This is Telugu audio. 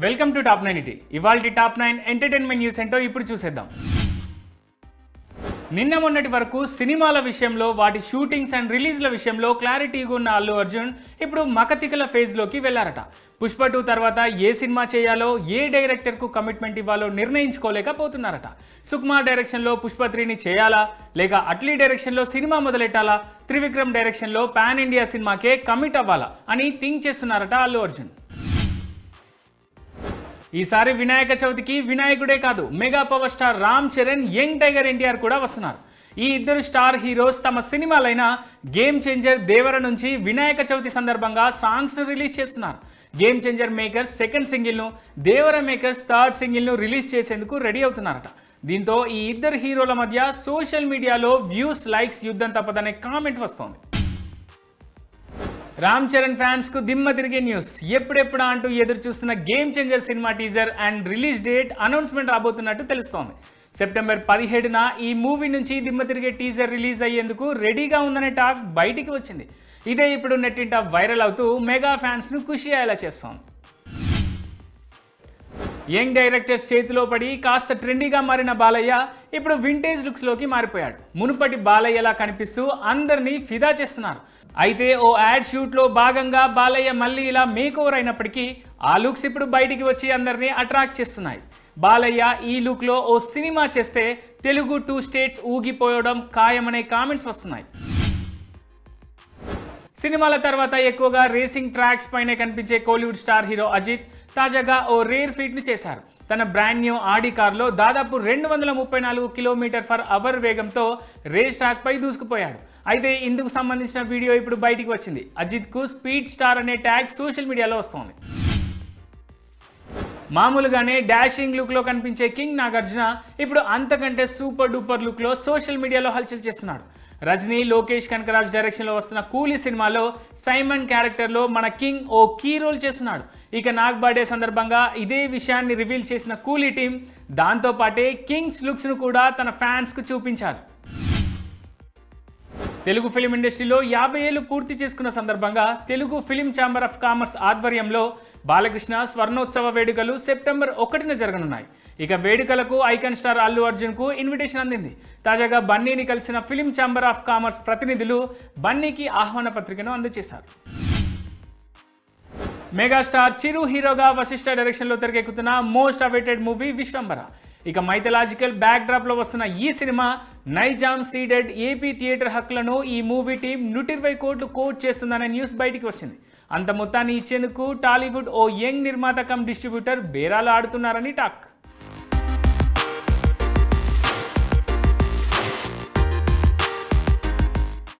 వెల్కమ్ టు టాప్ నైన్ ఇది. ఇవాళ టాప్ నైన్ ఎంటర్టైన్మెంట్ న్యూస్ ఏంటో ఇప్పుడు చూసేద్దాం. నిన్న మొన్నటి వరకు సినిమాల విషయంలో వాటి షూటింగ్స్ అండ్ రిలీజ్ల విషయంలో క్లారిటీగా ఉన్న అల్లు అర్జున్ ఇప్పుడు మకతికల ఫేజ్లోకి వెళ్ళారట పుష్ప టూ తర్వాత ఏ సినిమా చేయాలో ఏ డైరెక్టర్కు కమిట్మెంట్ ఇవ్వాలో నిర్ణయించుకోలేకపోతున్నారట. సుకుమార్ డైరెక్షన్లో పుష్ప త్రీని చేయాలా? లేక అట్లీ డైరెక్షన్లో సినిమా మొదలెట్టాలా? త్రివిక్రమ్ డైరెక్షన్లో పాన్ ఇండియా సినిమాకే కమిట్ అవ్వాలా? అని థింక్ చేస్తున్నారట అల్లు అర్జున్. ఈసారి వినాయక చవితికి వినాయకుడే కాదు mega power star Ram Charan young tiger NTR కూడా వస్తున్నారు. ఈ ఇద్దరు స్టార్ హీరోస్ తమ సినిమాలైన గేమ్ చేంజర్ దేవర నుంచి వినాయక చవితి సందర్భంగా సాంగ్స్ రిలీజ్ చేస్తున్నారు. గేమ్ చేంజర్ మేకర్స్ సెకండ్ సింగిల్ను దేవర మేకర్స్ థర్డ్ సింగిల్ను రిలీజ్ చేసేందుకు రెడీ అవుతున్నారట. దీంతో ఈ ఇద్దరు హీరోల మధ్య సోషల్ మీడియాలో వ్యూస్ లైక్స్ యుద్ధం తప్పదనే కామెంట్ వస్తోంది. రామ్ చరణ్ ఫ్యాన్స్కు దిమ్మ తిరిగే న్యూస్. ఎప్పుడెప్పుడా అంటూ ఎదురు చూస్తున్న game changer cinema teaser and release date announcement రాబోతున్నట్టు తెలుస్తోంది. సెప్టెంబర్ పదిహేడున ఈ మూవీ నుంచి దిమ్మ తిరిగే టీజర్ రిలీజ్ అయ్యేందుకు రెడీగా ఉందనే టాక్ బయటికి వచ్చింది. ఇదే ఇప్పుడు నెట్టింట వైరల్ అవుతూ మెగా ఫ్యాన్స్ను ఖుషి అయ్యేలా చేస్తోంది. యంగ్ డైరెక్టర్స్ చేతిలో పడి కాస్త ట్రెండీగా మారిన బాలయ్య ఇప్పుడు వింటేజ్ లుక్స్లోకి మారిపోయాడు. మునుపటి బాలయ్యలా కనిపిస్తూ అందరినీ ఫిదా చేస్తున్నారు. అయితే ఓ యాడ్ షూట్లో భాగంగా బాలయ్య మళ్ళీ ఇలా మేక్ ఓవర్ అయినప్పటికీ ఆ లుక్స్ ఇప్పుడు బయటికి వచ్చి అందరినీ అట్రాక్ట్ చేస్తున్నాయి. బాలయ్య ఈ లుక్లో ఓ సినిమా చేస్తే తెలుగు టూ స్టేట్స్ ఊగిపోయడం ఖాయమనే కామెంట్స్ వస్తున్నాయి. సినిమాల తర్వాత ఎక్కువగా రేసింగ్ ట్రాక్స్ పైనే కనిపించే కోలీవుడ్ స్టార్ హీరో అజిత్ తాజాగా ఓ రేర్ ఫీట్ని చేశారు. తన బ్రాండ్ న్యూ ఆడి కార్లో దాదాపు రెండు వందల ముప్పై నాలుగు కిలోమీటర్ ఫర్ అవర్ వేగంతో రేస్ ట్రాక్ పై దూసుకుపోయాడు. అయితే ఇందుకు సంబంధించిన వీడియో ఇప్పుడు బయటికి వచ్చింది. అజిత్కు స్పీడ్ స్టార్ అనే ట్యాగ్ సోషల్ మీడియాలో వస్తోంది. మామూలుగానే డాషింగ్ లుక్లో కనిపించే కింగ్ నాగార్జున ఇప్పుడు అంతకంటే సూపర్ డూపర్ లుక్లో సోషల్ మీడియాలో హల్చల్ చేస్తున్నాడు. రజనీ లోకేష్ కనకరాజ్ డైరెక్షన్లో వస్తున్న కూలీ సినిమాలో సైమన్ క్యారెక్టర్లో మన కింగ్ ఓ కీ రోల్ చేస్తున్నాడు. ఇక నాగ్ బర్త్డే సందర్భంగా ఇదే విషయాన్ని రివీల్ చేసిన కూలీ టీం దాంతోపాటే కింగ్స్ లుక్స్ను కూడా తన ఫ్యాన్స్కు చూపించారు. తెలుగు ఫిలిం ఇండస్ట్రీలో యాభై ఏళ్ళు పూర్తి చేసుకున్న సందర్భంగా Telugu film chamber of commerce ఆధ్వర్యంలో బాలకృష్ణ స్వర్ణోత్సవ వేడుకలు సెప్టెంబర్ ఒకటిన జరగనున్నాయి. ఇక వేడుకలకు ఐకన్ స్టార్ అల్లు అర్జున్కు ఇన్విటేషన్ అందింది. తాజాగా బన్నీని కలిసిన ఫిలిం ఛాంబర్ ఆఫ్ కామర్స్ ప్రతినిధులు బన్నీకి ఆహ్వాన పత్రికను అందజేశారు. మెగాస్టార్ చిరు హీరోగా వశిష్ఠ డైరెక్షన్లో తెరకెక్కుతున్న మోస్ట్ అవైటెడ్ మూవీ విశ్వంబర ఇక మైథలాజికల్ బ్యాక్ డ్రాప్లో వస్తున్న ఈ cinema Nizam Ceded AP theatre హక్కులను ఈ మూవీ టీం నూట ఇరవై కోట్లు కోట్ చేస్తుందనే న్యూస్ బయటికి వచ్చింది. అంత మొత్తాన్ని ఇచ్చేందుకు టాలీవుడ్ ఓ యంగ్ నిర్మాత కమ్ డిస్ట్రిబ్యూటర్ బేరాలు ఆడుతున్నారని టాక్.